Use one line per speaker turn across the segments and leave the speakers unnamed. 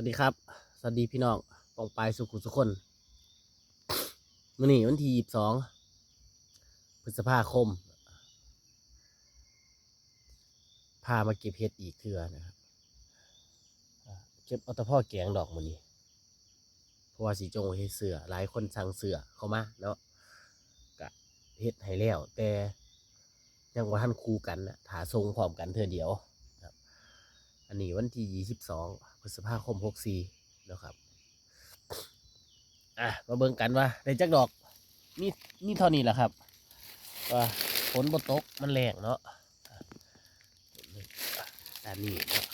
วัสดีครับ สวัสดีพี่น้องปองปายสุขุสุคนมื่อนี้วันที่ยี่สิบสองพฤษภาคม พามาเก็บเห็ดอีกเทือนะครับ เก็บเอาตะพ่อแกงดอกมันนี้เพราะว่าสีจงเฮ็ดเสือหลายคนสั่งเสือเข้ามาเนาะกะเฮ็ดให้แล้ว แต่ยังว่าท่านคูกันนะถาทรงพร้อมกันเทือเดียว อันนี้วันที่ยี่สิบสองพฤษภาคมหกสี่แล้วครับ อะ มาเบิ่งกันว่าได้จักดอก มีมีเท่านี้แหละครับ ว่าฝนบนตกมันแรงเนาะอะด้านนี้เนาะ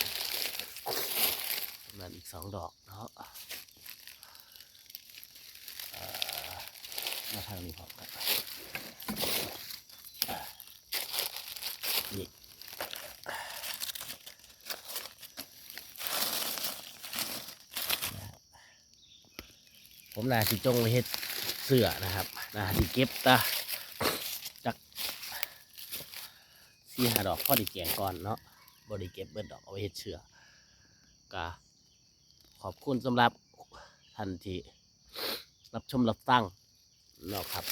นั่นอีกสองดอกเนาะอ่ามาทางนี้พร้อมกัน ผมนาสิจงไว้เฮ็ดเสือนะครับนาสิเก็บตาจากสี่หาดอกพ่อดีแกงก่อนเนาะบริเก็บเบิดดอกเอาไว้เฮ็ดเสือกะขอบคุณสำหรับทันทีรับชมรับฟังเนาะครับ